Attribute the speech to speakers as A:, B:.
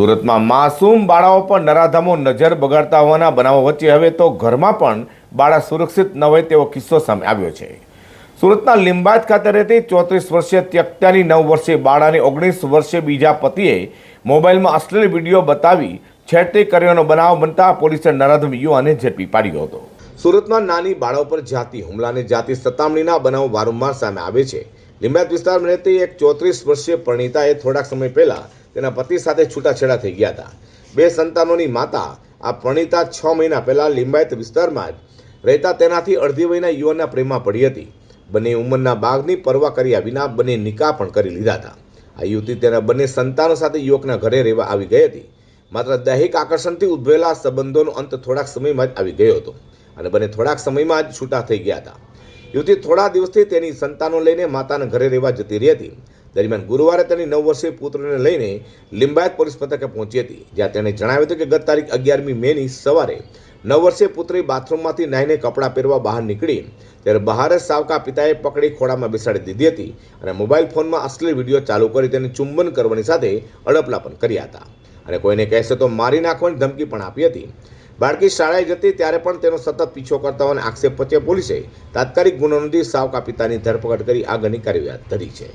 A: સુરતમાં માસૂમ બાળાઓ પર નરાધમો નજર બગાડતા હોવાના બનાવો વચ્ચે હવે તો ઘરમાં પણ બાળા સુરક્ષિત ન હોય તેવો કિસ્સો સામે આવ્યો છે. સુરતના લિંબાયત ખાતે રહેતી ચોત્રીસ વર્ષીય ત્યક્તાની નવ વર્ષીય બાળાની ઓગણીસ વર્ષીય બીજા પતિએ મોબાઈલમાં અશ્લીલ વીડિયો બતાવી છેડતી કર્યોનો બનાવ બનતા પોલીસે નરાધમ યુવાને ઝડપી પાડ્યો હતો. સુરતમાં નાની બાળાઓ પર જાતિ હુમલાને જાતિ સતામણીના બનાવ વારંવાર સામે આવે છે. લિંબાયત વિસ્તારમાં રહેતી એક ચોત્રીસ વર્ષીય પરણિતાએ થોડાક સમય પહેલા તેના પતિ સાથે છૂટાછેડા થઈ ગયા હતા. બે સંતાનોની માતા, આ પ્રણીતા છ મહિના પહેલાં લિંબાયત વિસ્તારમાં જ રહેતા તેનાથી અડધી વયના યુવાનના પ્રેમમાં પડી હતી. બંને ઉંમરના બાગની પરવા કર્યા વિના બંને નિકાહ પણ કરી લીધા હતા. આ યુવતી તેના બંને સંતાનો સાથે યુવકના ઘરે રહેવા આવી ગઈ હતી. માત્ર દૈહિક આકર્ષણથી ઉદ્ભવેલા સંબંધોનો અંત થોડાક સમયમાં જ આવી ગયો હતો અને બંને થોડાક સમયમાં જ છૂટા થઈ ગયા હતા. યુવતી થોડા દિવસથી તેની સંતાનો લઈને માતાના ઘરે રહેવા જતી રહી હતી. દરમિયાન ગુરુવારે તેની નવ વર્ષીય પુત્રને લઈને લિંબાયત પોલીસ મથકે પહોંચી હતી, જ્યાં તેણે જણાવ્યું હતું કે ગત તારીખ અગિયારમી મેની સવારે નવ વર્ષીય પુત્રી બાથરૂમમાંથી નાહીને કપડાં પહેરવા બહાર નીકળી, ત્યારે બહાર જ સાવકા પિતાએ પકડી ખોળામાં બેસાડી દીધી હતી અને મોબાઈલ ફોનમાં અશ્લીલ વીડિયો ચાલુ કરી તેને ચુંબન કરવાની સાથે અડપલા પણ કર્યા હતા. અને કોઈને કહેશે તો મારી નાખવાની ધમકી પણ આપી હતી. બાળકી શાળાએ જતી ત્યારે પણ તેનો સતત પીછો કરતા હોવાના આક્ષેપ વચ્ચે પોલીસે તાત્કાલિક ગુનો નોંધી સાવકા પિતાની ધરપકડ કરી આગળની કાર્યવાહી હાથ ધરી છે.